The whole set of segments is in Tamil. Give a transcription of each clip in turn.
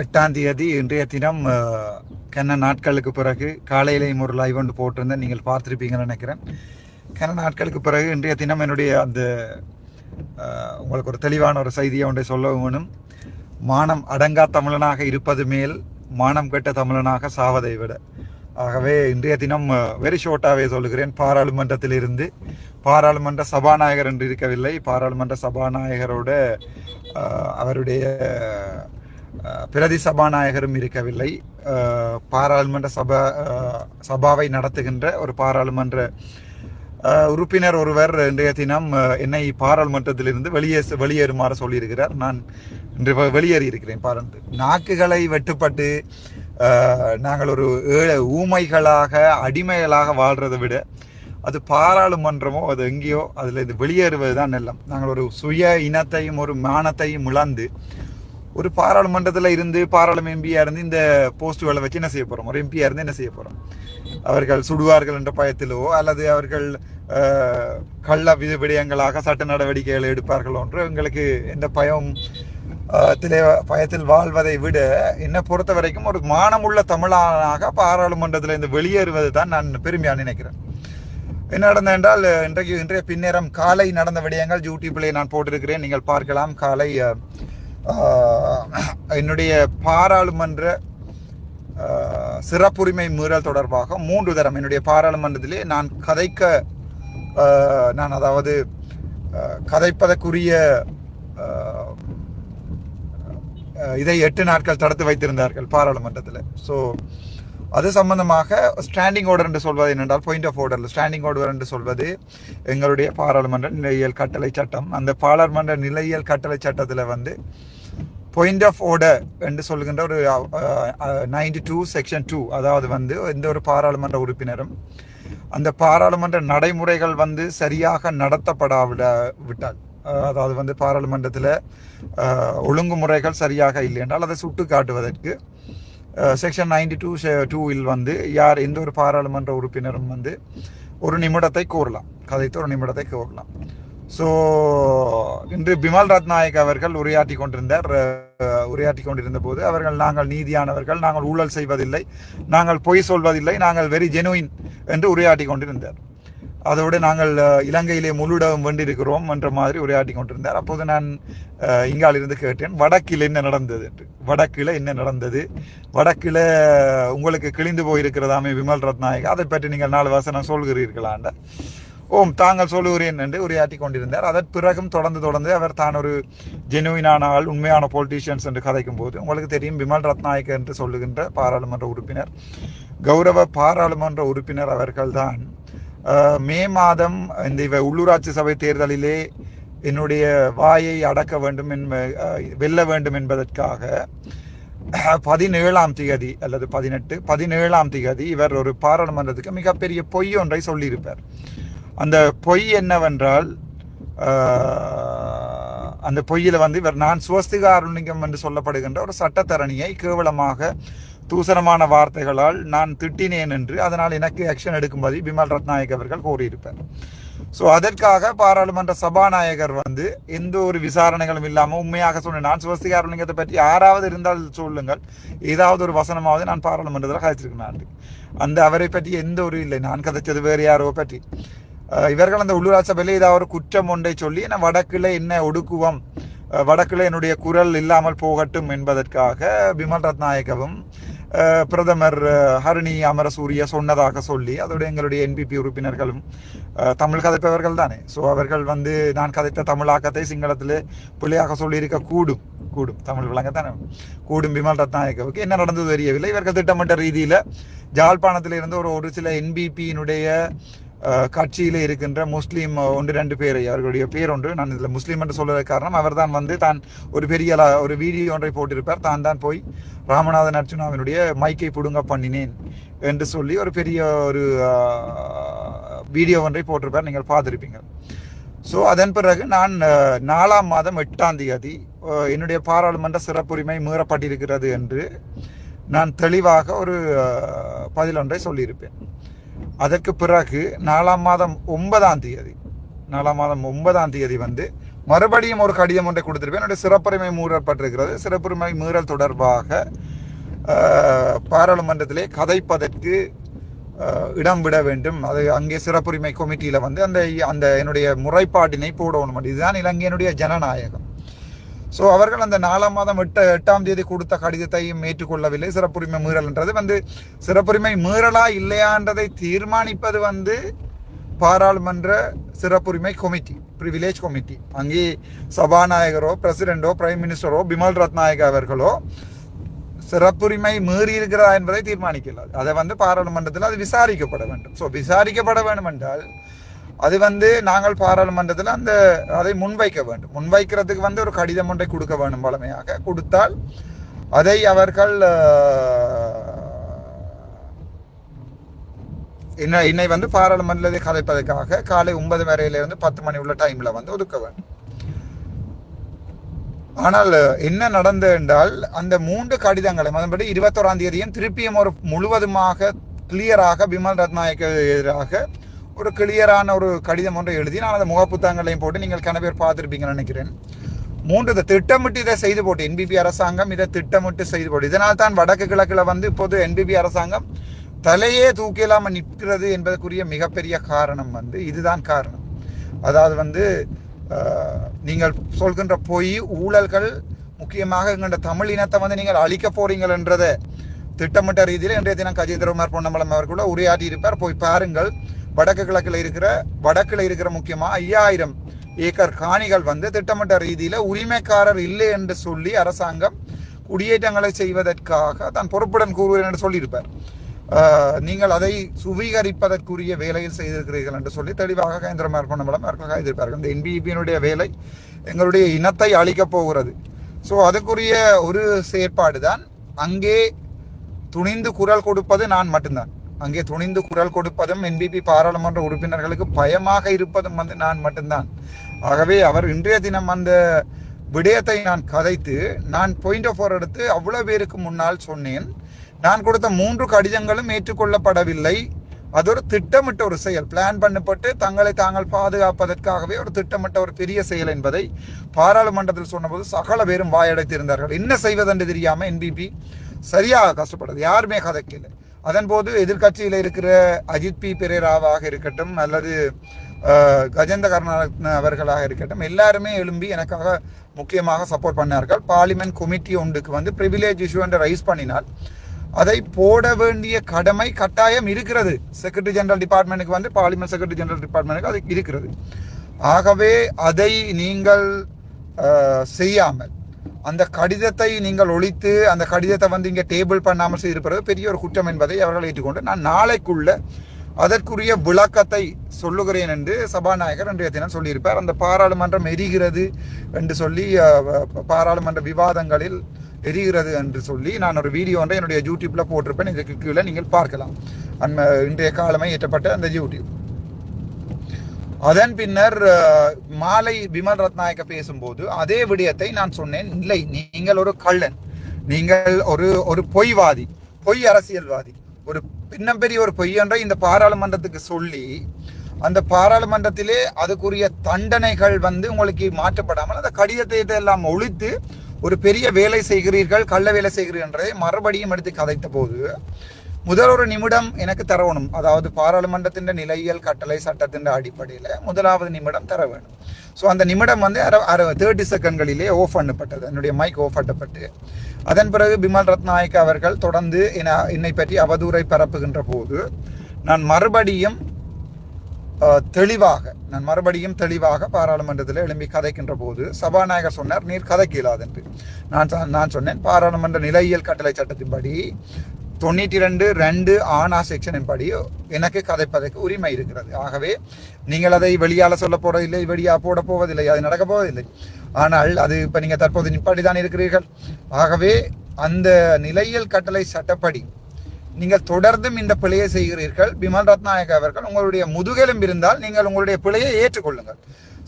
எட்டாம் தேதி இன்றைய தினம் கென்ன கன நாட்களுக்கு பிறகு காலையிலேயும் ஒரு லைவ் ஒன்று போட்டிருந்தேன். நீங்கள் பார்த்துருப்பீங்கன்னு நினைக்கிறேன். கன நாட்களுக்கு பிறகு இன்றைய தினம் என்னுடைய அந்த உங்களுக்கு ஒரு தெளிவான ஒரு செய்தியை ஒன்றை சொல்ல வேணும். மானம் அடங்கா தமிழனாக இருப்பது மேல் மானம் கெட்ட தமிழனாக சாவதை விட. ஆகவே இன்றைய தினம் வெரி ஷோர்ட்டாகவே சொல்லுகிறேன். பாராளுமன்றத்திலிருந்து பாராளுமன்ற சபாநாயகர் என்று இருக்கவில்லை. பாராளுமன்ற சபாநாயகரோட அவருடைய பிரதி சபாநாயகரும் இருக்கவில்லை. பாராளுமன்ற சபா சபாவை நடத்துகின்ற ஒரு பாராளுமன்ற உறுப்பினர் ஒருவர் இன்றைய தினம் என்னை பாராளுமன்றத்திலிருந்து வெளியே வெளியேறுமாறு சொல்லியிருக்கிறார். நான் இன்று வெளியேறி இருக்கிறேன் பாருங்கள் நாக்குகளை வெட்டுப்பட்டு நாங்கள் ஒரு ஊமைகளாக அடிமைகளாக வாழ்றதை விட அது பாராளுமன்றமோ அது எங்கேயோ அதில் இது வெளியேறுவது தான் நல்லம். நாங்கள் ஒரு சுய இனத்தையும் ஒரு மானத்தையும் இழந்து ஒரு பாராளுமன்றத்தில் இருந்து பாராளுமன்ற எம்பியாக இருந்து இந்த போஸ்ட்டுகளை வச்சு என்ன செய்ய போகிறோம் ஒரு எம்பியாக இருந்து என்ன செய்ய போகிறோம் அவர்கள் சுடுவார்கள் என்ற பயத்திலோ அல்லது அவர்கள் கள்ள வித விடயங்களாக சட்ட நடவடிக்கைகளை எடுப்பார்களோ என்று எங்களுக்கு எந்த பயம் திலே பயத்தில் வாழ்வதை விட என்னை பொறுத்த வரைக்கும் ஒரு மானமுள்ள தமிழனாக பாராளுமன்றத்தில் இருந்து வெளியேறுவது தான் நான் பெருமையாக நினைக்கிறேன். என்ன நடந்தது என்றால் இன்றைக்கு இன்றைய பின்னேரம் காலை நடந்த விடயங்கள் யூடியூப்பிலே நான் போட்டிருக்கிறேன். நீங்கள் பார்க்கலாம். காலை என்னுடைய பாராளுமன்ற சிறப்புரிமை மீறல் தொடர்பாக மூன்று தரம். என்னுடைய பாராளுமன்றத்திலே நான் கதைக்க நான் அதாவது கதைப்பதற்குரிய இதை எட்டு நாட்கள் தடுத்து வைத்திருந்தார்கள் பாராளுமன்றத்தில். ஸோ அது சம்பந்தமாக ஸ்டாண்டிங் ஆர்டர் என்று சொல்வது என்னென்றால் point of order standing order என்று சொல்வது எங்களுடைய பாராளுமன்ற நிலையியல் கட்டளை சட்டம். அந்த பாராளுமன்ற நிலையியல் கட்டளை சட்டத்தில் வந்து பாயிண்ட் ஆஃப் ஆர்டர் என்று சொல்கின்ற ஒரு நைன்டி டூ செக்ஷன் டூ அதாவது வந்து எந்த ஒரு பாராளுமன்ற உறுப்பினரும் அந்த பாராளுமன்ற நடைமுறைகள் வந்து சரியாக நடத்தப்படாவிட விட்டால் அதாவது வந்து பாராளுமன்றத்தில் ஒழுங்குமுறைகள் சரியாக இல்லை என்றால் அதை சுட்டு காட்டுவதற்கு செக்ஷன் நைன்டி டூ டூவில் வந்து யார் எந்த ஒரு பாராளுமன்ற உறுப்பினரும் வந்து ஒரு நிமிடத்தை கூறலாம் கதைத்து ஒரு நிமிடத்தை கூறலாம் ஸோ இன்று பிமல் ரத்நாயக் அவர்கள் உரையாற்றி கொண்டிருந்தார் உரையாற்றி கொண்டிருந்த போது அவர்கள் நாங்கள் நீதியானவர்கள் நாங்கள் ஊழல் செய்வதில்லை நாங்கள் பொய் சொல்வதில்லை நாங்கள் வெரி ஜெனுவின் என்று உரையாற்றி கொண்டிருந்தார். அதோடு நாங்கள் இலங்கையிலே முழுடவும் வென்றிருக்கிறோம் என்ற மாதிரி உரையாற்றி கொண்டிருந்தார். அப்போது நான் இங்காலிருந்து இங்கால் இருந்து கேட்டேன் வடக்கில் என்ன நடந்தது? என்று. வடக்கில் என்ன நடந்தது? வடக்கில் உங்களுக்கு கிழிந்து போயிருக்கிறதாமே விமல் ரத்நாயக் அதை பற்றி நீங்கள் நாலு வசனம் சொல்கிறீர்களாண்ட? ஓம் தாங்கள் சொல்லுகிறேன் என்று உரையாற்றி கொண்டிருந்தார். அதன் பிறகும் தொடர்ந்து தொடர்ந்து அவர் தான் ஒரு ஜெனுவினான ஆள் உண்மையான பொலிட்டீஷியன்ஸ் என்று கதைக்கும் போது உங்களுக்கு தெரியும் விமல் ரத்நாயக் என்று சொல்லுகின்ற பாராளுமன்ற உறுப்பினர் கௌரவ பாராளுமன்ற உறுப்பினர் அவர்கள்தான் தான். மே மாதம் இந்த இவ உள்ளூராட்சி சபை தேர்தலிலே என்னுடைய வாயை அடக்க வேண்டும் என்ப வெல்ல வேண்டும் என்பதற்காக பதினேழாம் திகதி அல்லது பதினெட்டு பதினேழாம் திகதி இவர் ஒரு பாராளுமன்றத்துக்கு மிகப்பெரிய பொய் ஒன்றை சொல்லியிருப்பார். அந்த பொய் என்னவென்றால் அந்த பொய்யில் வந்து இவர் நான் சுவஸ்திகாருணிகம் என்று சொல்லப்படுகின்ற ஒரு சட்டத்தரணியை கேவலமாக தூசரமான வார்த்தைகளால் நான் திட்டினேன் என்று அதனால் எனக்கு ஆக்ஷன் எடுக்கும்படி பிமல் ரத்நாயக் அவர்கள் கூறியிருப்பார். ஸோ அதற்காக பாராளுமன்ற சபாநாயகர் வந்து எந்த ஒரு விசாரணைகளும் இல்லாமல் உண்மையாக சொன்னேன் நான் சிவஸ்திகாரலிங்கத்தை பற்றி யாராவது இருந்தால் சொல்லுங்கள். ஏதாவது ஒரு வசனமாவது நான் பாராளுமன்றத்தில் கதைச்சிருக்கேன் அந்த அவரை பற்றி எந்த ஒரு இல்லை நான் கதைச்சது வேறு யாரோ பற்றி. இவர்கள் அந்த உள்ளூராட்சி சபையில் ஏதாவது ஒரு குற்றம் ஒன்றை சொல்லி நான் வடக்கில் என்ன ஒடுக்குவோம் வடக்கில் என்னுடைய குரல் இல்லாமல் போகட்டும் என்பதற்காக பிமல் ரத்நாயகவும் பிரதமர் ஹரிணி அமரசூரிய சொன்னதாக சொல்லி அதோடு எங்களுடைய என்பிபி உறுப்பினர்களும் தமிழ் கதைப்பவர்கள் தானே. ஸோ அவர்கள் வந்து நான் கதைத்த தமிழாக்கத்தை சிங்களத்தில் பிள்ளையாக சொல்லியிருக்க கூடும் கூடும். தமிழ் விளங்க தானே. கூடும் பிமல் ரத்நாயகவுக்கு. என்ன நடந்தது தெரியவில்லை. இவர்கள் திட்டமிட்ட ரீதியில் ஜாழ்ப்பாணத்தில் இருந்து ஒரு ஒரு சில என்பிபியினுடைய கட்சியில் இருக்கின்ற முஸ்லீம் ஒன்று ரெண்டு பேர் அவர்களுடைய பேர் ஒன்று நான் இதில் முஸ்லீம் என்று சொல்வதற்கு காரணம் அவர் தான் வந்து தான் ஒரு பெரிய ஒரு வீடியோ ஒன்றை போட்டிருப்பார். தான் தான் போய் ராமநாதன் அவனுடைய மைக்கை புடுங்க பண்ணினேன் என்று சொல்லி ஒரு பெரிய ஒரு வீடியோ ஒன்றை போட்டிருப்பார். நீங்கள் பார்த்துருப்பீங்க. ஸோ அதன் பிறகு நான் நாலாம் மாதம் எட்டாம் தேதி என்னுடைய பாராளுமன்ற சிறப்புரிமை மீறப்பட்டிருக்கிறது என்று நான் தெளிவாக ஒரு பதிலொன்றை சொல்லியிருப்பேன். அதற்கு பிறகு நாலாம் மாதம் ஒன்பதாம் தேதி நாலாம் மாதம் ஒன்பதாம் தேதி வந்து மறுபடியும் ஒரு கடிதம் ஒன்றை கொடுத்துருப்பேன். என்னுடைய சிறப்புரிமை மீறப்பட்டிருக்கிறது சிறப்புரிமை மீறல் தொடர்பாக பாராளுமன்றத்திலே கதைப்பதற்கு இடம் விட வேண்டும். அது அங்கே சிறப்புரிமை கமிட்டியில் வந்து அந்த அந்த என்னுடைய முறைப்பாட்டினை போடணும். இதுதான் இலங்கையினுடைய ஜனநாயகம். ஸோ அவர்கள் அந்த நாலாம் மாதம் எட்டு எட்டாம் தேதி கொடுத்த கடிதத்தையும் ஏற்றுக்கொள்ளவில்லை. சிறப்புரிமை மீறல்ன்றது. வந்து சிறப்புரிமை மீறலா இல்லையான்றதை தீர்மானிப்பது வந்து பாராளுமன்ற சிறப்புரிமை கமிட்டி ப்ரிவிலேஜ் கமிட்டி அங்கே சபாநாயகரோ பிரசிடெண்டோ பிரைம் மினிஸ்டரோ பிமல் ரத்நாயக அவர்களோ சிறப்புரிமை மீறி இருக்கிறதா என்பதை தீர்மானிக்கலாது அதை வந்து பாராளுமன்றத்தில் அது விசாரிக்கப்பட வேண்டும். ஸோ விசாரிக்கப்பட வேண்டும் என்றால் அது வந்து நாங்கள் பாராளுமன்றத்தில் அந்த அதை முன்வைக்க வேண்டும். முன்வைக்கிறதுக்கு வந்து ஒரு கடிதம் ஒன்றை கொடுக்க வேண்டும் வளமையாக கொடுத்தால் அதை அவர்கள் இன்னை இன்னை வந்து பாராளுமன்றத்தை கலைப்பதற்காக காலை ஒன்பது வரையிலிருந்து பத்து மணி உள்ள டைமில் வந்து ஒதுக்க வேண்டும். ஆனால் என்ன நடந்தது என்றால் அந்த மூன்று கடிதங்களை அதன்படி இருபத்தோராம் தேதியும் திருப்பியும் ஒரு முழுவதுமாக கிளியராக பிமல் ரத்நாயக்கு எதிராக ஒரு கிளியரான ஒரு கடிதம் ஒன்றை எழுதி நான் அந்த முகப்புத்தகங்களையும் போட்டு நீங்கள் கன பேர் பார்த்துருப்பீங்கன்னு நினைக்கிறேன். மூன்று இதை திட்டமிட்டு இதை செய்து போட்டு என்பிபி அரசாங்கம் இதை திட்டமிட்டு செய்து போட்டு இதனால் தான் வடக்கு கிழக்கில் வந்து இப்போது என்பிபி அரசாங்கம் தலையே தூக்கிலாமல் நிற்கிறது என்பதற்குரிய மிகப்பெரிய காரணம் வந்து இதுதான் காரணம். அதாவது வந்து நீங்கள் சொல்கின்ற பொய் ஊழல்கள் முக்கியமாக எங்கள்ட தமிழ் இனத்தை வந்து நீங்கள் அழிக்க போறீங்கன்றதை திட்டமிட்ட ரீதியில் இன்றைய தினம் கஜேந்திரகுமார் பொன்னம்பலம் அவர்களோட உரையாடி இருப்பார் போய் பாருங்கள் வடக்கு கிழக்கில் இருக்கிற வடக்கில் இருக்கிற முக்கியமாக ஐயாயிரம் ஏக்கர் காணிகள் வந்து திட்டமிட்ட ரீதியில் உரிமைக்காரர் இல்லை என்று சொல்லி அரசாங்கம் குடியேற்றங்களை செய்வதற்காக தான் பொறுப்புடன் கூறுவேன் என்று சொல்லியிருப்பார். நீங்கள் அதை சுவீகரிப்பதற்குரிய வேலையில் செய்திருக்கிறீர்கள் என்று சொல்லி தெளிவாக கேந்திர பொன்னம்பலம் அவர்கள் கைதிருப்பார்கள் இந்த என்பிபியினுடைய வேலை எங்களுடைய இனத்தை அழிக்கப் போகிறது. ஸோ அதுக்குரிய ஒரு செயற்பாடு தான் அங்கே துணிந்து குரல் கொடுப்பது நான் மட்டும்தான். அங்கே துணிந்து குரல் கொடுப்பதும் என்பிபி பாராளுமன்ற உறுப்பினர்களுக்கு பயமாக இருப்பதும் வந்து நான் மட்டும்தான். ஆகவே அவர் இன்றைய தினம் அந்த விடயத்தை நான் கதைத்து நான் பாயிண்ட் ஆஃப் எடுத்து அவ்வளோ பேருக்கு முன்னால் சொன்னேன். நான் கொடுத்த மூன்று கடிதங்களும் ஏற்றுக்கொள்ளப்படவில்லை. அது ஒரு திட்டமிட்ட ஒரு செயல். பிளான் பண்ணப்பட்டு தங்களை தாங்கள் பாதுகாப்பதற்காகவே ஒரு திட்டமிட்ட ஒரு பெரிய செயல் என்பதை பாராளுமன்றத்தில் சொன்னபோது சகல பேரும் வாயடைத்திருந்தார்கள். என்ன செய்வதென்று தெரியாமல் என்பிபி சரியாக கஷ்டப்படுது யாருமே கதைக்கலை. அதன்போது எதிர்கட்சியில் எதிர்க்கட்சியில் இருக்கிற அஜித் பி. பெரேராவாக இருக்கட்டும் அல்லது கஜேந்த கருணாரத்ன அவர்களாக இருக்கட்டும் எல்லாருமே எழும்பி எனக்காக முக்கியமாக சப்போர்ட் பண்ணார்கள். பார்லிமெண்ட் கமிட்டி ஒன்றுக்கு வந்து ப்ரிவிலேஜ் இஷ்யூ என்று ரைஸ் பண்ணினால் அதை போட வேண்டிய கடமை கட்டாயம் இருக்கிறது. செக்ரட்டரி ஜெனரல் டிபார்ட்மெண்ட்டுக்கு வந்து பார்லிமெண்ட் செக்ரட்டரி ஜெனரல் டிபார்ட்மெண்ட்டுக்கு அது இருக்கிறது. ஆகவே அதை நீங்கள் செய்யாமல் அந்த கடிதத்தை நீங்கள் ஒழித்து அந்த கடிதத்தை வந்து இங்கே டேபிள் பண்ணாமல் செய்திருப்பது பெரிய ஒரு குற்றம் என்பதை அவர்கள் ஏற்றுக்கொண்டு நான் நாளைக்குள்ள அதற்குரிய விளக்கத்தை சொல்லுகிறேன் என்று சபாநாயகர் இன்றைய தினம் சொல்லியிருப்பார். அந்த பாராளுமன்றம் எரிகிறது என்று சொல்லி பாராளுமன்ற விவாதங்களில் எரிகிறது என்று சொல்லி நான் ஒரு வீடியோ ஒன்றை என்னுடைய யூடியூப்பில் போட்டிருப்பேன். இதுக்கு கீழே நீங்கள் பார்க்கலாம். அன்ம இன்றைய காலமே ஏற்றப்பட்ட அந்த யூடியூப் அதன் பின்னர் மாலை விமல் ரத்நாயக்க பேசும்போது அதே விடயத்தை நான் சொன்னேன். இல்லை நீங்கள் ஒரு கள்ளன் நீங்கள் ஒரு ஒரு பொய்வாதி பொய் அரசியல்வாதி ஒரு பின்னம் பெரிய ஒரு பொய் இந்த பாராளுமன்றத்துக்கு சொல்லி அந்த பாராளுமன்றத்திலே அதுக்குரிய தண்டனைகள் வந்து உங்களுக்கு மாற்றப்படாமல் அந்த கடிதத்தை எல்லாம் ஒழித்து ஒரு பெரிய வேலை செய்கிறீர்கள் கள்ள வேலை செய்கிறீர்கள் என்றதை மறுபடியும் எடுத்து கதைத்த போது முதல் ஒரு நிமிடம் எனக்கு தரணும் அதாவது பாராளுமன்றத்தின் நிலையியல் கட்டளை சட்டத்தின் அடிப்படையில் முதலாவது நிமிடம் தர வேணும் ஸோ அந்த நிமிடம் வந்து அரை அரை தேர்ட்டி செகண்ட்களிலே ஓஃப் பண்ணப்பட்டது. என்னுடைய மைக் ஓஃப் பண்ணப்பட்டு அதன் பிறகு பிமல் ரத்நாயக் அவர்கள் தொடர்ந்து என என்னை பற்றி அவதூறை பரப்புகின்ற போது நான் மறுபடியும் தெளிவாக நான் மறுபடியும் தெளிவாக பாராளுமன்றத்தில் எழும்பி கதைக்கின்ற போது சபாநாயகர் சொன்னார் நீர் கதைக்க இயலாது என்று நான் சொ- நான் சொன்னேன் பாராளுமன்ற நிலையியல் கட்டளை சட்டத்தின்படி தொண்ணூற்றி ரெண்டு ரெண்டு ஆனா செக்ஷனின் படி எனக்கு கதைப்பதற்கு உரிமை இருக்கிறது. ஆகவே நீங்கள் அதை வெளியால் சொல்ல போகிறதில்லை வெளியாக போட போவதில்லை அது நடக்க போவதில்லை. ஆனால் அது இப்போ நீங்கள் தற்போது நிப்பாடி தான் இருக்கிறீர்கள். ஆகவே அந்த நிலையியல் கட்டளை சட்டப்படி நீங்கள் தொடர்ந்தும் இந்த பிழையை செய்கிறீர்கள். பிமல் ரத்நாயக அவர்கள் உங்களுடைய முதுகெலும் இருந்தால் நீங்கள் உங்களுடைய பிழையை ஏற்றுக்கொள்ளுங்கள்.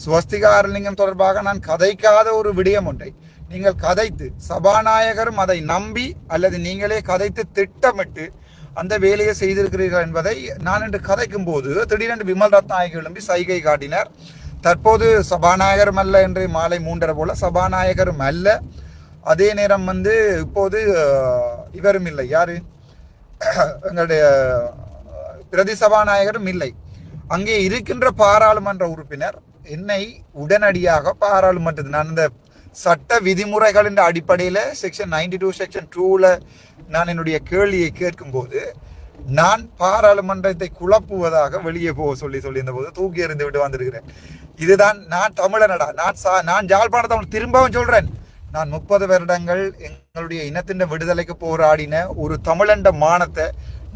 சுவஸ்திகா அரலிங்கம் தொடர்பாக நான் கதைக்காத ஒரு விடயம் ஒன்றை நீங்கள் கதைத்து சபாநாயகரும் அதை நம்பி அல்லது நீங்களே கதைத்து திட்டமிட்டு அந்த வேலையை செய்திருக்கிறீர்கள் என்பதை நான் என்று கதைக்கும் போது திடீரென்று விமல் ரத்நாயக எழும்பி சைகை காட்டினார். தற்போது சபாநாயகரும் அல்ல என்று மாலை மூன்றரை போல சபாநாயகரும் அல்ல. அதே நேரம் வந்து இப்போது இவரும் இல்லை. யாரு? எங்களுடைய பிரதி சபாநாயகரும் இல்லை. அங்கே இருக்கின்ற பாராளுமன்ற உறுப்பினர் என்னை உடனடியாக பாராளுமன்றத்தில் நான் இந்த சட்ட விதிமுறைகளின் அடிப்படையில் செக்ஷன் நைன்டி டூ செக்ஷன் டூவில் நான் என்னுடைய கேள்வியை கேட்கும்போது நான் பாராளுமன்றத்தை குழப்புவதாக வெளியே போக சொல்லி சொல்லியிருந்த போது தூக்கி எறிந்து விட்டு வந்திருக்கிறேன். இதுதான் நான் தமிழனடா. நான் சா நான் ஜாழ்ப்பாண தமிழ் திரும்பவும் சொல்கிறேன் நான் முப்பது வருடங்கள் எங்களுடைய இனத்தின் விடுதலைக்கு போராடின ஒரு தமிழண்ட மானத்தை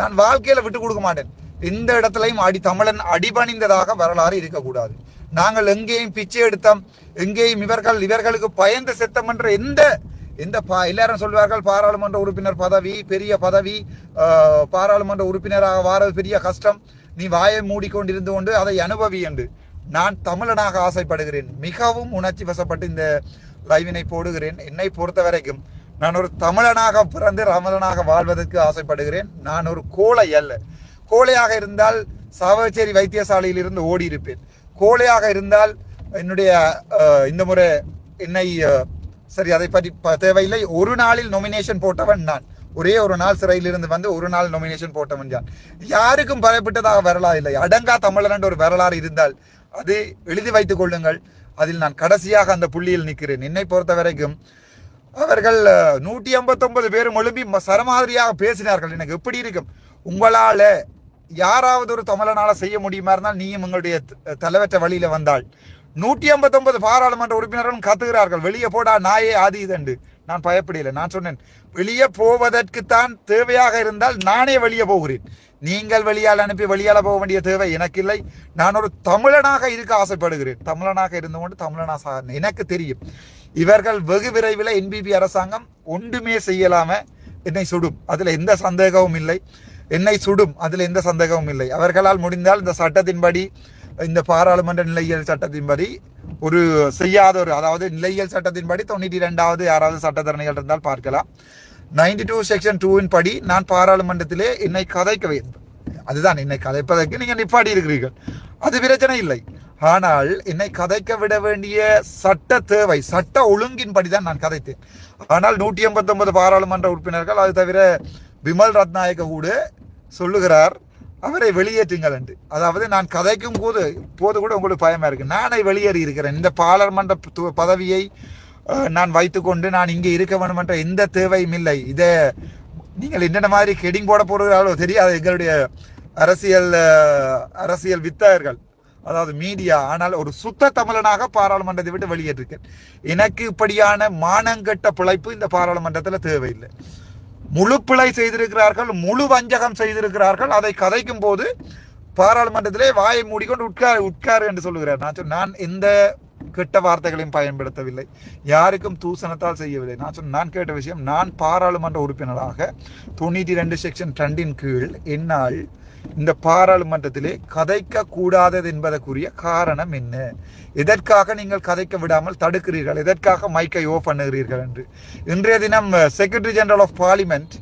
நான் வாழ்க்கையில் விட்டு கொடுக்க மாட்டேன். எந்த இடத்துலையும் அடி தமிழன் அடிபணிந்ததாக வரலாறு இருக்கக்கூடாது. நாங்கள் எங்கேயும் பிச்சை எடுத்தோம். எங்கேயும் இவர்கள் இவர்களுக்கு பயந்து செத்தம் என்ற எந்த எந்த பா எல்லாரும் சொல்வார்கள் பாராளுமன்ற உறுப்பினர் பதவி பெரிய பதவி பாராளுமன்ற உறுப்பினராக வாரது பெரிய கஷ்டம். நீ வாயை மூடிக்கொண்டிருந்து கொண்டு அதை அனுபவி என்று. நான் தமிழனாக ஆசைப்படுகிறேன். மிகவும் உணர்ச்சி வசப்பட்டு இந்த லைவினை போடுகிறேன். என்னை பொறுத்த வரைக்கும் நான் ஒரு தமிழனாக பிறந்து ரமலனாக வாழ்வதற்கு ஆசைப்படுகிறேன். நான் ஒரு கோழை அல்ல. கோழையாக இருந்தால் சாவச்சேரி வைத்தியசாலையில் இருந்து ஓடி இருப்பேன் கோழையாக இருந்தால் என்னுடைய இந்த முறை என்னை சரி அதை பற்றி ப- தேவையில்லை. ஒரு நாளில் நொமினேஷன் போட்டவன் நான். ஒரே ஒரு நாள் சிறையில் இருந்து வந்து ஒரு நாள் நொமினேஷன் போட்டவன் யான் யாருக்கும் பயப்பட்டதாக வரலாறு இல்லை. அடங்கா தமிழன் ஒரு வரலாறு இருந்தால் அது எழுதி வைத்துக் கொள்ளுங்கள். அதில் நான் கடைசியாக அந்த புள்ளியில் நிற்கிறேன். என்னை பொறுத்த வரைக்கும் அவர்கள் நூற்றி ஐம்பத்தொன்பது பேரும் எழுப்பி சரமாதிரியாக பேசினார்கள். எனக்கு எப்படி இருக்கும்? உங்களால் யாராவது ஒரு தமிழனால் செய்ய முடியுமா இருந்தால் நீயும் உங்களுடைய த- தலைவற்ற வழியில் வந்தால். நூற்றி ஐம்பத்தொன்பது பாராளுமன்ற உறுப்பினர்களும் கத்துகிறார்கள். வெளியே போடா நாயே ஆதி இதண்டு. நான் பயப்படையில நான் சொன்னேன் வெளியே போவதற்குத்தான் தேவையாக இருந்தால் நானே வெளியே போகிறேன். நீங்கள் வெளியால் அனுப்பி வெளியால் போக வேண்டிய தேவை எனக்கு இல்லை நான் ஒரு தமிழனாக இருக்க ஆசைப்படுகிறேன். தமிழனாக இருந்து கொண்டு தமிழனா சார் எனக்கு தெரியும். இவர்கள் வெகு விரைவில் என்பிபி அரசாங்கம் ஒன்றுமே செய்யலாம என்னை சுடும். அதில் எந்த சந்தேகமும் இல்லை. என்னை சுடும். அதில் எந்த சந்தேகமும் இல்லை. அவர்களால் முடிந்தால் இந்த சட்டத்தின்படி இந்த பாராளுமன்ற நிலையியல் சட்டத்தின்படி ஒரு செய்யாத ஒரு அதாவது நிலையியல் சட்டத்தின்படி தொண்ணூற்றி ரெண்டாவது யாராவது சட்டத்தரணிகள் இருந்தால் பார்க்கலாம். நைன்டி டூ செக்ஷன் டூவின் படி நான் பாராளுமன்றத்திலே என்னை கதைக்க வேண்டும் அதுதான் என்னை கதைப்பதற்கு நீங்கள் நிப்பாடி இருக்கிறீர்கள். அது பிரச்சனை இல்லை. ஆனால் என்னை கதைக்க விட வேண்டிய சட்ட தேவை சட்ட ஒழுங்கின்படி தான் நான் கதைத்தேன். ஆனால் நூற்றி எண்பத்தொன்பது பாராளுமன்ற உறுப்பினர்கள் அது தவிர விமல் ரத்நாயக்க கூட சொல்லுகிறார் அவரை வெளியேற்றுங்கள் என்று. அதாவது நான் கதைக்கும் போது போது கூட உங்களுக்கு பயமாக இருக்கு. நானே வெளியேறி இருக்கிறேன். இந்த பாராளுமன்ற பதவியை நான் வைத்துக்கொண்டு நான் இங்கே இருக்க வேண்டும் என்ற எந்த தேவையும் இல்லை. இதை நீங்கள் என்னென்ன மாதிரி கெடிங் போட போடுகிறார்களோ தெரியாது எங்களுடைய அரசியல் அரசியல் வித்தகர்கள் அதாவது மீடியா. ஆனால் ஒரு சுத்த தமிழனாக பாராளுமன்றத்தை விட்டு வெளியேற்றிருக்கேன். எனக்கு இப்படியான மானங்கட்ட பிழைப்பு இந்த பாராளுமன்றத்தில் தேவையில்லை. முழு பிழை செய்திருக்கிறார்கள் முழு வஞ்சகம் செய்திருக்கிறார்கள். அதை கதைக்கும் போது பாராளுமன்றத்திலே வாயை மூடிக்கொண்டு உட்கார் உட்கார் என்று சொல்லுகிறார். நான் சொன்ன- நான் எந்த கெட்ட வார்த்தைகளையும் பயன்படுத்தவில்லை. யாருக்கும் தூசணத்தால் செய்யவில்லை. நான் சொன்ன நான் கேட்ட விஷயம் நான் பாராளுமன்ற உறுப்பினராக தொண்ணூற்றி ரெண்டு செக்ஷன் ரெண்டின் கீழ் என்னால் இந்த பாராளுமன்றத்திலே கதைக்க கூடாதது என்பதற்குரிய காரணம் என்ன? எதற்காக நீங்கள் கதைக்க விடாமல் தடுக்கிறீர்கள்? எதற்காக மைக்கை ஓ பண்ணுகிறீர்கள் என்று? இன்றைய தினம் செக்ரட்டரி ஜெனரல் ஆஃப் பார்லிமெண்ட்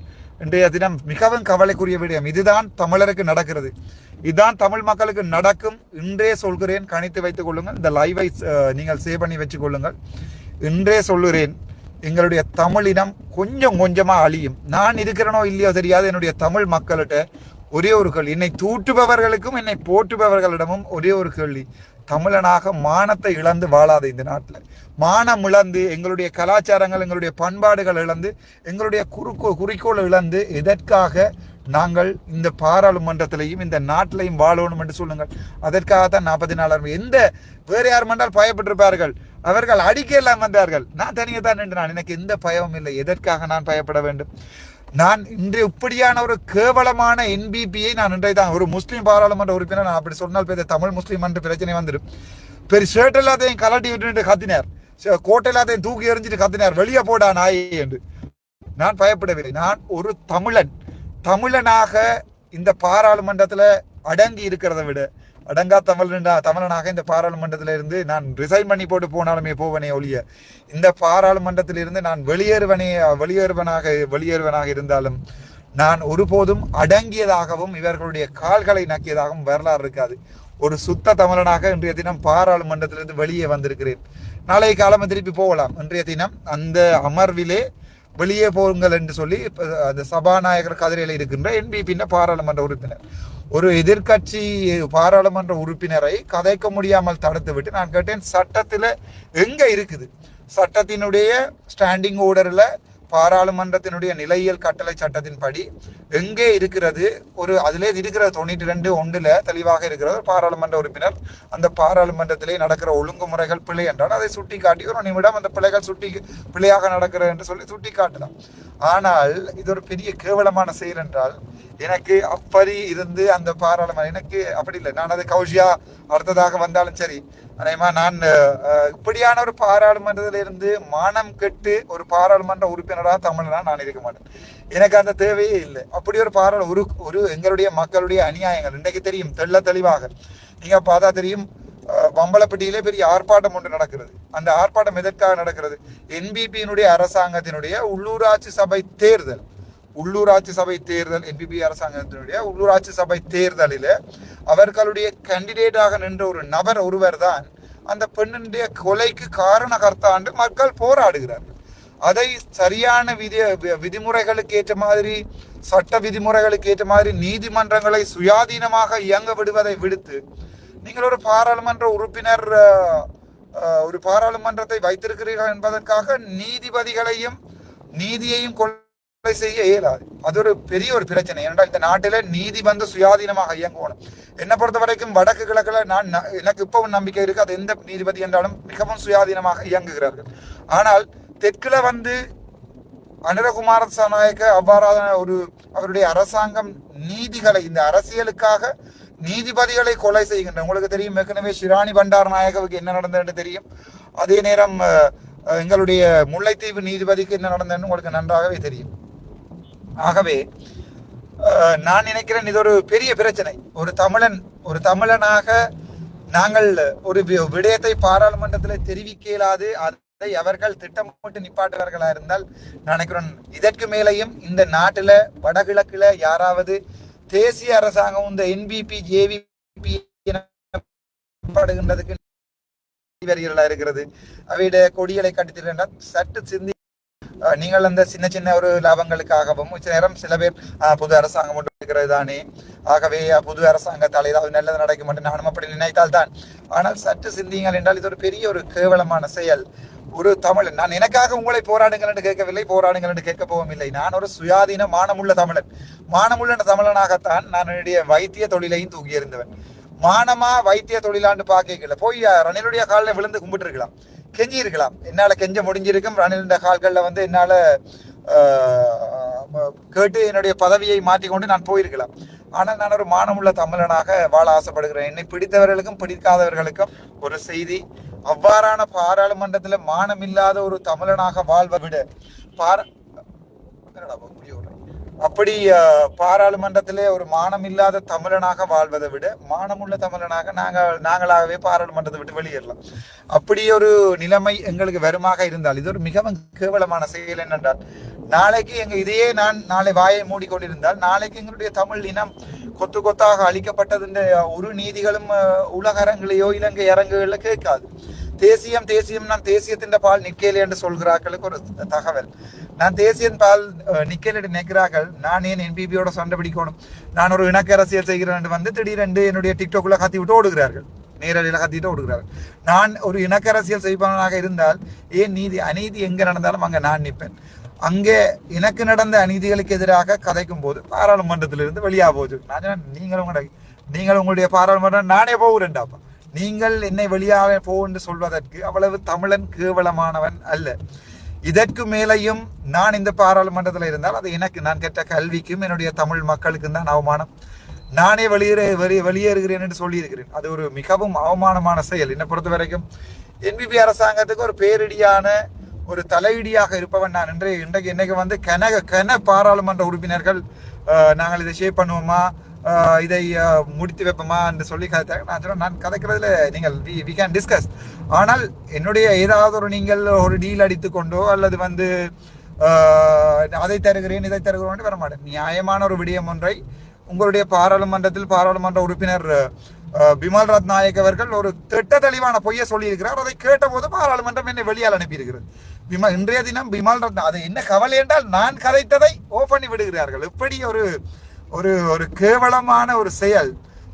இன்றைய தினம் மிகவும் கவலைக்குரிய விடயம். இதுதான் தமிழருக்கு நடக்கிறது. இதுதான் தமிழ் மக்களுக்கு நடக்கும். இன்றே சொல்கிறேன். கணித்து வைத்துக் கொள்ளுங்கள். இந்த லைவை நீங்கள் சேவ் பண்ணி வச்சு கொள்ளுங்கள். இன்றே சொல்லுகிறேன். எங்களுடைய தமிழினம் கொஞ்சம் கொஞ்சமாக அழியும். நான் இருக்கிறேனோ இல்லையோ தெரியாது. என்னுடைய தமிழ் மக்கள்கிட்ட ஒரே ஒரு கேள்வி. என்னை தூற்றுபவர்களுக்கும் என்னை போற்றுபவர்களிடமும் ஒரே ஒரு கேள்வி. தமிழனாக மானத்தை இழந்து வாழாத இந்த நாட்டில். மானம் இழந்து எங்களுடைய கலாச்சாரங்கள் எங்களுடைய பண்பாடுகள் இழந்து எங்களுடைய குறுக்கோ குறிக்கோள் இழந்து எதற்காக நாங்கள் இந்த பாராளுமன்றத்திலையும் இந்த நாட்டிலையும் வாழணும் என்று சொல்லுங்கள். அதற்காக தான் நாற்பத்தி நாலாயிரம் எந்த வேறு யார் மன்றால் பயப்பட்டிருப்பார்கள்? அவர்கள் அடிக்க எல்லாம் வந்தார்கள் நான் தனியே தான் நின்று நான் எனக்கு எந்த பயமும் இல்லை. எதற்காக நான் பயப்பட வேண்டும்? நான் இன்று இப்படியான ஒரு கேவலமான என்பிபியை நான் இன்றைய தான் ஒரு முஸ்லீம் பாராளுமன்ற உறுப்பினர் நான் அப்படி சொன்னால் பெரிய தமிழ் முஸ்லீம் என்று பிரச்சனை வந்துடும். பெரிய ஷர்ட் எல்லாத்தையும் கலட்டி விட்டு கத்தினார். கோட்டை எல்லாத்தையும் தூக்கி எறிஞ்சிட்டு கத்தினார். வெளியே போடா நாய் என்று. நான் பயப்படவில்லை. நான் ஒரு தமிழன். தமிழனாக இந்த பாராளுமன்றத்தில் அடங்கி இருக்கிறத விட அடங்கா தமிழன்டா தமிழனாக இந்த பாராளுமன்றத்திலிருந்து நான் ரிசைன் பண்ணி போட்டு போனாலுமே போவனே ஒழிய இந்த பாராளுமன்றத்திலிருந்து நான் வெளியேறுவனே வெளியேறுவனாக வெளியேறுவனாக இருந்தாலும் நான் ஒருபோதும் அடங்கியதாகவும் இவர்களுடைய கால்களை நக்கியதாகவும் வரலாறு இருக்காது. ஒரு சுத்த தமிழனாக இன்றைய தினம் பாராளுமன்றத்திலிருந்து வெளியே வந்திருக்கிறேன். நாளைய காலமாக திருப்பி போகலாம். இன்றைய தினம் அந்த அமர்விலே வெளியே போங்கள் என்று சொல்லி அந்த சபாநாயகர் கதிரையில் இருக்கின்ற என்பிபின்ன பாராளுமன்ற உறுப்பினர். ஒரு எதிர்க்கட்சி பாராளுமன்ற உறுப்பினரை கதைக்க முடியாமல் தடுத்து விட்டு நான் கேட்டேன் சட்டத்தில் எங்கே இருக்குது? சட்டத்தினுடைய ஸ்டாண்டிங் ஓர்டரில் பாராளுமன்றத்தினுடைய நிலையியல் கட்டளை சட்டத்தின்படி எங்கே இருக்கிறது? ஒரு அதிலே இருக்கிற தொண்ணூற்றி ரெண்டு ஒன்றில் தெளிவாக இருக்கிற ஒரு பாராளுமன்ற உறுப்பினர் அந்த பாராளுமன்றத்திலே நடக்கிற ஒழுங்குமுறைகள் பிழை என்றால் அதை சுட்டி காட்டி ஒரு நிமிடம் அந்த பிழைகள் சுட்டி பிழையாக நடக்கிறது என்று சொல்லி சுட்டி காட்டலாம் ஆனால் இது ஒரு பெரிய கேவலமான செயல் என்றால் எனக்கு அப்படி இருந்து அந்த பாராளுமன்ற எனக்கு அப்படி இல்லை. நான் அது கௌஷியா அடுத்ததாக வந்தாலும் சரி. அதேமா நான் இப்படியான ஒரு பாராளுமன்றத்தில் இருந்து மானம் கெட்டு ஒரு பாராளுமன்ற உறுப்பினராக தமிழனா நான் இருக்க மாட்டேன். எனக்கு அந்த தேவையே இல்லை. அப்படி ஒரு பாராளு ஒரு ஒரு எங்களுடைய மக்களுடைய அநியாயங்கள். இன்றைக்கு தெரியும் தெள்ள தெளிவாக. நீங்க பார்த்தா தெரியும் பம்பளப்பட்டியிலே பம்பலப்பட்டியிலே பெரிய ஆர்ப்பாட்டம் ஒன்று நடக்கிறது. அந்த ஆர்ப்பாட்டம் எதற்காக நடக்கிறது? என்பிபியினுடைய அரசாங்கத்தினுடைய உள்ளூராட்சி சபை தேர்தல். உள்ளூராட்சி சபை தேர்தல் என்பிபி அரசாங்கத்தினுடைய உள்ளூராட்சி சபை தேர்தலில் அவர்களுடைய கேண்டிடேட்டாக நின்ற ஒரு நபர் ஒருவர் தான் அந்த பெண்ணினுடைய கொலைக்கு காரணகர்த்தாண்டு மக்கள் போராடுகிறார்கள். அதை சரியான விதி விதிமுறைகளுக்கு ஏற்ற மாதிரி சட்ட விதிமுறைகளுக்கு ஏற்ற மாதிரி நீதிமன்றங்களை சுயாதீனமாக இயங்க விடுவதை விடுத்து நீங்கள் ஒரு பாராளுமன்ற உறுப்பினர் ஒரு பாராளுமன்றத்தை வைத்திருக்கிறீர்கள் என்பதற்காக நீதிபதிகளையும் நீதியையும் கொலை செய்ய இயலாது. அது ஒரு பெரிய ஒரு பிரச்சனை. ஏனென்றால் இந்த நாட்டில நீதி வந்து சுயாதீனமாக இயங்கணும். என்னை பொறுத்த வரைக்கும் வடக்கு கிழக்கில் நான் எனக்கு இப்பவும் நம்பிக்கை இருக்கு. அது எந்த நீதிபதி என்றாலும் மிகவும் சுயாதீனமாக இயங்குகிறார்கள். ஆனால் தெற்குல வந்து அனுரகுமார சனாயக்க அவ்வாறான ஒரு அவருடைய அரசாங்கம் நீதிகளை இந்த அரசியலுக்காக நீதிபதிகளை கொலை செய்கின்ற உங்களுக்கு தெரியும் ஏற்கனவே ஷிராணி பண்டார் நாயகவுக்கு என்ன நடந்ததுன்னு தெரியும். அதே நேரம் எங்களுடைய முல்லைத்தீவு நீதிபதிக்கு என்ன நடந்ததுன்னு உங்களுக்கு நன்றாகவே தெரியும். ஆகவே நான் நினைக்கிறேன் இது ஒரு பெரிய பிரச்சனை. ஒரு தமிழன் ஒரு தமிழனாக நாங்கள் ஒரு விடயத்தை பாராளுமன்றத்தில் தெரிவிக்க இயலாது அதை அவர்கள் திட்டமிட்டு நிப்பாட்டுவார்களாக இருந்தால் நினைக்கிறோம் நினைக்கிறேன் இதற்கு மேலேயும் இந்த நாட்டில் வடகிழக்குல யாராவது தேசிய அரசாங்கம் இந்த என்பிபி ஜேவிபி படுகின்றதுக்கு வரிகளா இருக்கிறது அவையிட கொடிகளை கட்டித்திருந்தால் சற்று சிந்தி நீங்கள் அந்த சின்ன சின்ன ஒரு லாபங்களுக்காகவும் சில நேரம் சில பேர் புது அரசாங்கம் ஒன்று இருக்கிறது தானே ஆகவே புது அரசாங்கத்தால் ஏதாவது நல்லது நடக்க மாட்டேன் நானும் அப்படி நினைத்தால் தான் ஆனால் சற்று சிந்திங்கள் என்றால் இது ஒரு பெரிய ஒரு கேவலமான செயல். ஒரு தமிழன் நான் எனக்காக உங்களை போராடுங்கள் என்று கேட்கவில்லை போராடுங்கள் என்று கேட்க போவும் இல்லை நான் ஒரு சுயாதீன மானமுள்ள தமிழன். மானமுள்ள தமிழனாகத்தான் நான் என்னுடைய வைத்திய தொழிலையும் தூக்கியிருந்தவன் மானமா வைத்திய தொழிலாண்டு பார்க்கல போய் ரணிலுடைய காலில் விழுந்து கும்பிட்டு இருக்கலாம் கெஞ்சி இருக்கலாம் கெஞ்ச முடிஞ்சிருக்கும். ரணிலுடைய கால்களில் வந்து என்னால் கேட்டு என்னுடைய பதவியை மாற்றிக்கொண்டு நான் போயிருக்கலாம். ஆனால் நான் ஒரு மானமுள்ள தமிழனாக வாழ ஆசைப்படுகிறேன். என்னை பிடித்தவர்களுக்கும் பிடிக்காதவர்களுக்கும் ஒரு செய்தி. அவ்வாறான பாராளுமன்றத்தில் மானமில்லாத ஒரு தமிழனாக வாழ்வ விட பார அப்படி பாராளுமன்றத்திலே ஒரு மானம் இல்லாத தமிழனாக வாழ்வதை விட மானமுள்ள தமிழனாக நாங்கள் நாங்களாகவே பாராளுமன்றத்தை விட்டு வெளியேறலாம். அப்படி ஒரு நிலைமை எங்களுக்கு வருமாக இருந்தால் இது ஒரு மிகவும் கேவலமான செயல் என்னென்றால் நாளைக்கு எங்க இதையே நான் நாளை வாயை மூடிக்கொண்டிருந்தால் நாளைக்கு எங்களுடைய தமிழ் இனம் கொத்து கொத்தாக அளிக்கப்பட்டது ஒரு நீதிகளும் உலகரங்களையோ உலக அரங்கிலேயோ இலங்கை அரங்குகளில் கேட்காது. தேசியம் தேசியம் நான் தேசியத்தின் பால் நிக்கேல் என்று சொல்கிறார்களுக்கு ஒரு தகவல். நான் தேசியன் பால் அஹ், நினைக்கிறார்கள். நான் ஏன் என்பிபியோட சண்டை பிடிக்கணும்? நான் ஒரு இணக்க அரசியல் செய்கிறேன் வந்து திடீரென்று என்னுடைய டிக்டாக்ல கத்தி விட்டு ஓடுகிறார்கள். நேரடியில் கத்திட்டு ஓடுகிறார்கள். நான் ஒரு இணக்க அரசியல் செய்பவனாக இருந்தால் ஏன் நீதி அநீதி எங்கே நடந்தாலும் அங்கே நான் நிற்பேன். அங்கே எனக்கு நடந்த அநீதிகளுக்கு எதிராக கதைக்கும் போது பாராளுமன்றத்திலிருந்து வெளியாக போகுது. நான் சொன்னேன், நீங்கள் உங்களுடைய நீங்கள் உங்களுடைய பாராளுமன்றம் நானே போகிறேன்டாப்பா. நீங்கள் என்னை வெளியாக போ என்று சொல்வதற்கு அவ்வளவு தமிழன் கேவலமானவன் அல்ல. இதற்கு மேலையும் நான் இந்த பாராளுமன்றத்தில் இருந்தால் அது எனக்கு நான் கேட்ட கல்விக்கும் என்னுடைய தமிழ் மக்களுக்கும் தான் அவமானம். நானே வெளியேற வெளி வெளியேறுகிறேன் என்று சொல்லியிருக்கிறேன். அது ஒரு மிகவும் அவமானமான செயல். என்னை பொறுத்த வரைக்கும் என்பிபி அரசாங்கத்துக்கு ஒரு பேரிடியான ஒரு தலையிடியாக இருப்பவன் நான். இன்றைய இன்றைக்கு இன்னைக்கு வந்து கன கன பாராளுமன்ற உறுப்பினர்கள் நாங்கள் இதை ஷேப் பண்ணுவோமா? இதை முடித்து வைப்போமா என்று சொல்லி கதைத்தாங்க நான் சொன்னேன் நான் கதைக்கிறதுல நீங்கள் வி கேன் டிஸ்கஸ் ஆனால் என்னுடைய ஏதாவது ஒரு நீங்கள் ஒரு டீல் அடித்து கொண்டோ அல்லது வந்து அதை தருகிறேன் இதை தருகிறேன் வர மாட்டேன் நியாயமான ஒரு விடயம் ஒன்றை உங்களுடைய பாராளுமன்றத்தில் பாராளுமன்ற உறுப்பினர் பிமல் ரத் நாயக் அவர்கள் ஒரு திட்ட தெளிவான பொய்யை சொல்லியிருக்கிறார். அதை கேட்டபோது பாராளுமன்றம் என்னை வெளியால் அனுப்பியிருக்கிறது. பிமா இன்றைய தினம் பிமல் ரத் அது என்ன கவலை என்றால் நான் கதைத்ததை ஓ பண்ணி விடுகிறார்கள். எப்படி ஒரு ஒரு ஒரு கேவலமான ஒரு செயல்.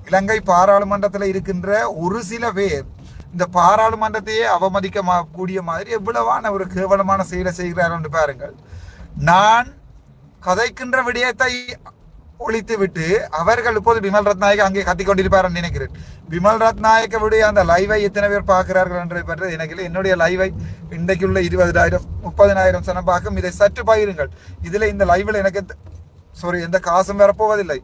இலங்கை பாராளுமன்றத்தில் இருக்கின்ற ஒரு சில பேர் இந்த பாராளுமன்றத்தையே அவமதிக்கமா கூடிய மாதிரி எவ்வளவான ஒரு கேவலமான செயலை செய்கிறார்கள் என்று பாருங்கள். நான் கதைக்கின்ற விடயத்தை ஒழித்து விட்டு அவர்கள் இப்போது விமல் ரத்நாயக அங்கே கத்திக் கொண்டிருப்பார் நினைக்கிறேன். பிமல் ரத்நாயகவுடைய அந்த லைவை எத்தனை பேர் பார்க்கிறார்கள் என்று பற்றி எனக்கு என்னுடைய லைவை இன்றைக்குள்ள இருபதாயிரம் முப்பதினாயிரம் சனம் பார்க்கும். இதை சற்று பகிருங்கள். இதில் இந்த லைவில் எனக்கு சாரி எந்த காசும் வரப்போவதில்லை.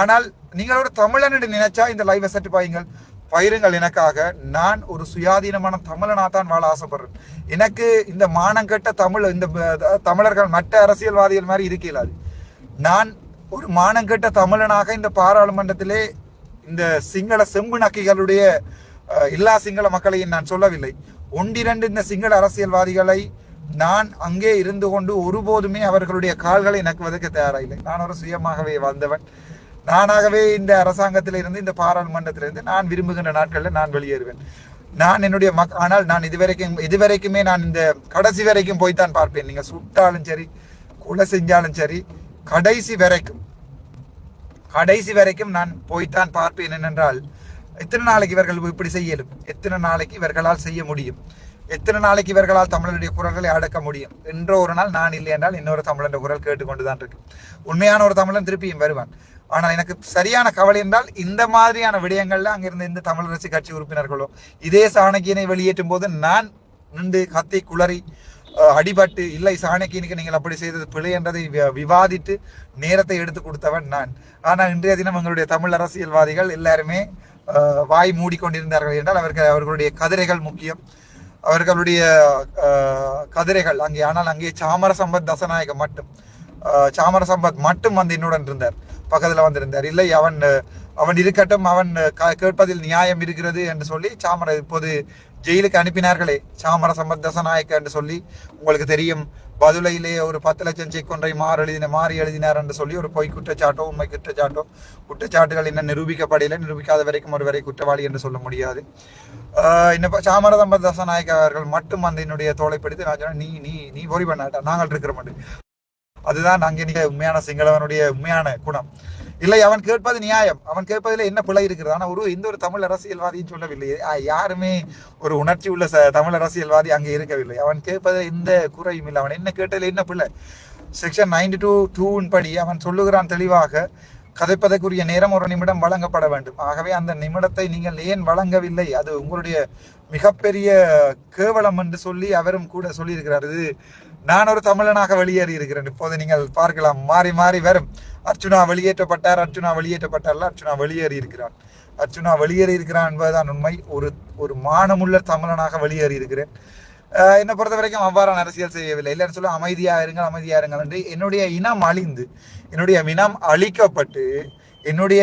ஆனால் நீங்கள் ஒரு தமிழன் என்று நினைச்சா இந்த லைவை சற்று பாயுங்கள். பயிருங்கள் எனக்காக. நான் ஒரு சுயாதீனமான தமிழனா தான் வாழ ஆசைப்படுறேன். எனக்கு இந்த மானங்கெட்ட தமிழ் இந்த தமிழர்கள் மற்ற அரசியல்வாதிகள் மாதிரி இருக்கலாது நான் ஒரு மானங்கெட்ட தமிழனாக இந்த பாராளுமன்றத்திலே இந்த சிங்கள செம்பு நக்கிகளுடைய எல்லா சிங்கள மக்களையும் நான் சொல்லவில்லை. ஒன்றிரண்டு இந்த சிங்கள அரசியல்வாதிகளை நான் அங்கே இருந்து கொண்டு ஒருபோதுமே அவர்களுடைய கால்களை எனக்கு வதக்க தயாராயில்லை. நான் ஒரு சுயமாகவே வந்தவன் நானாகவே இந்த அரசாங்கத்தில் இருந்து இந்த பாராளுமன்றத்திலிருந்து நான் விரும்புகின்ற நாட்களில் நான் வெளியேறுவேன். நான் என்னுடைய மக் ஆனால் நான் இதுவரைக்கும் இதுவரைக்குமே நான் இந்த கடைசி வரைக்கும் போய்த்தான் பார்ப்பேன். நீங்கள் சுட்டாலும் சரி கொலை செஞ்சாலும் சரி கடைசி வரைக்கும் கடைசி வரைக்கும் நான் போய்த்தான் பார்ப்பேன். என்னென்றால் எத்தனை நாளைக்கு இவர்கள் இப்படி செய்யலும்? எத்தனை நாளைக்கு இவர்களால் செய்ய முடியும்? எத்தனை நாளைக்கு இவர்களால் தமிழருடைய குரல்களை அடக்க முடியும்? என்ற ஒரு நாள் நான் இல்லை என்றால் இன்னொரு தமிழன் குரல் கேட்டுக்கொண்டுதான் இருக்கு உண்மையான ஒரு தமிழன் திருப்பியும் வருவான். ஆனால் எனக்கு சரியான கவலை என்றால் இந்த மாதிரியான விடயங்கள்ல அங்கிருந்த இந்த தமிழரசு கட்சி உறுப்பினர்களோ இதே சாணக்கியனை வெளியேற்றும் போது நான் நின்று கத்தி குளறி அடிபட்டு இல்லை சாணக்கியனுக்கு நீங்கள் அப்படி செய்தது பிழை என்றதை வி- விவாதித்து நேரத்தை எடுத்து கொடுத்தவன் நான். ஆனால் இன்றைய தினம் எங்களுடைய தமிழ் அரசியல்வாதிகள் எல்லாருமே வாய் மூடிக்கொண்டிருந்தார்கள் என்றால் அவர்கள் அவர்களுடைய கதிரைகள் முக்கியம். அவர்களுடைய கதிரைகள் அங்கே ஆனால் அங்கே சாமர சம்பத் தசநாயகம் மட்டும் சாமரசம்பத் சாமர சம்பத் மட்டும் வந்து என்னுடன் இருந்தார். பக்கத்தில் வந்திருந்தார். இல்லை அவன் அவன் இருக்கட்டும் அவன் க- கேட்பதில் நியாயம் இருக்கிறது என்று சொல்லி சாமர இப்போது ஜெயிலுக்கு அனுப்பினார்களே. சாமர சம்பத் தசநாயக்க என்று சொல்லி உங்களுக்கு தெரியும். பதுளையிலே ஒரு பத்து லட்சம் செக்கொன்றை மாறு எழுதின மாறி எழுதினார் என்று சொல்லி ஒரு பொய் குற்றச்சாட்டோ உண்மை குற்றச்சாட்டோ குற்றச்சாட்டுகள் என்ன நிரூபிக்கப்படையில நிரூபிக்காத வரைக்கும் ஒருவரை குற்றவாளி என்று சொல்ல முடியாது. ஆஹ் இன்னும் சாமர தசநாயக்க அவர்கள் மட்டும் அந்த என்னுடைய தோலை பிடித்து நான் சொன்னேன் நீ நீ நீ பொறி பண்ணாட்டா நாங்கள் இருக்கிறோம் அதுதான் அங்கே நீங்க உண்மையான சிங்களவனுடைய உண்மையான குணம். இல்லை அவன் கேட்பது நியாயம். அவன் கேட்பதில் என்ன பிழை இருக்கிறது? ஆனால் ஒரு எந்த ஒரு தமிழ் அரசியல்வாதியும் சொல்லவில்லை. யாருமே ஒரு உணர்ச்சி உள்ள ச- தமிழ் அரசியல்வாதி அங்கே இருக்கவில்லை. அவன் கேட்பதில் எந்த குறையும் இல்லை. அவன் என்ன கேட்டதில் என்ன பிள்ளை செக்ஷன் நைன்டி டூ டூவின் படி அவன் சொல்லுகிறான் தெளிவாக கதைப்பதற்குரிய நேரம் ஒரு நிமிடம் வழங்கப்பட வேண்டும். ஆகவே அந்த நிமிடத்தை நீங்கள் ஏன் வழங்கவில்லை? அது உங்களுடைய மிகப்பெரிய கேவலம் என்று சொல்லி அவரும் கூட சொல்லியிருக்கிறார். இது நான் ஒரு தமிழனாக வெளியேறி இருக்கிறேன். இப்போது நீங்கள் பார்க்கலாம். மாறி மாறி வரும். அர்ச்சுனா வெளியேற்றப்பட்டார். அர்ச்சுனா வெளியேற்றப்பட்டார்ல அர்ச்சுனா வெளியேறி இருக்கிறான். அர்ச்சுனா வெளியேறி இருக்கிறான் என்பதுதான் உண்மை. ஒரு ஒரு மானமுள்ள தமிழனாக வெளியேறி இருக்கிறேன். என்னை பொறுத்த வரைக்கும் அவ்வாறான அரசியல் செய்யவில்லை. இல்லைன்னு சொல்ல அமைதியாக இருங்கள் அமைதியாக இருங்கள் என்று என்னுடைய இனம் அழிந்து என்னுடைய இனம் அழிக்கப்பட்டு என்னுடைய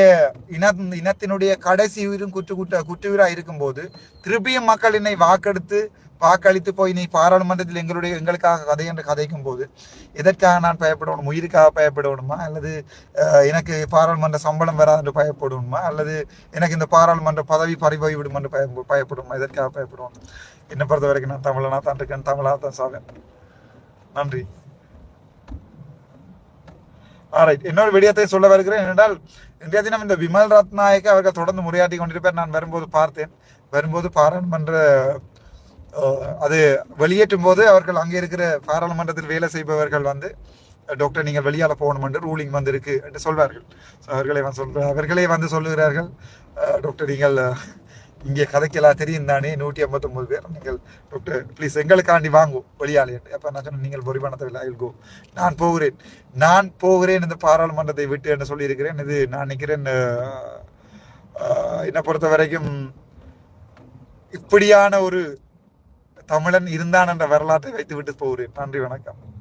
இன இனத்தினுடைய கடைசி உயிரும் குற்று குற்ற குற்றுயிராக இருக்கும்போது திருப்பியும் மக்கள் என்னை வாக்கெடுத்து வாக்களித்து போய் நீ பாராளுமன்றத்தில் எங்களுடைய எங்களுக்காக கதை என்று கதைக்கும் போது எதற்காக நான் பயப்படணும்? உயிருக்காக பயப்படணுமா? அல்லது எனக்கு பாராளுமன்ற சம்பளம் வராது என்று பயப்படணுமா? அல்லது எனக்கு இந்த பாராளுமன்ற பதவி பறிபோய் விடும் என்று பய பயப்படணுமா? எதற்காக பயப்படணும்? என்னை பொறுத்த வரைக்கும் நான் தமிழனா தான் இருக்கேன். தமிழாக தான் சாவேன். நன்றி. ஆரைட் இன்னொரு விடயத்தை சொல்ல வருகிறேன் என்றால் இன்றைய தினம் இந்த விமல் ரத்நாயக்க அவர்கள் தொடர்ந்து முறையாட்டி கொண்டிருப்பார் நான் வரும்போது பார்த்தேன். வரும்போது பாராளுமன்ற அது வெளியேற்றும் போது அவர்கள் அங்கே இருக்கிற பாராளுமன்றத்தில் வேலை செய்பவர்கள் வந்து டாக்டர் நீங்கள் வெளியால் போகணும் என்று ரூலிங் வந்திருக்கு என்று சொல்வார்கள். So, அவர்களே வந்து சொல்ற அவர்களே வந்து சொல்லுகிறார்கள் டாக்டர் நீங்கள் இங்கே கதைக்கெல்லாம் தெரியும் தானே? நூற்றி ஐம்பத்தொம்பது பேர். நீங்கள் டாக்டர் ப்ளீஸ் எங்களுக்காண்டி வாங்கும் வெளியாளி அப்போ நான் சொன்னேன் நீங்கள் பொறி பண்ணத்தை கோ நான் போகிறேன். நான் போகிறேன் இந்த பாராளுமன்றத்தை விட்டு என்று சொல்லியிருக்கிறேன். இது நான் நினைக்கிறேன் என்னை பொறுத்த வரைக்கும் இப்படியான ஒரு தமிழன் இருந்தான் என்ற வரலாற்றை வைத்து விட்டு போகிறேன். நன்றி வணக்கம்.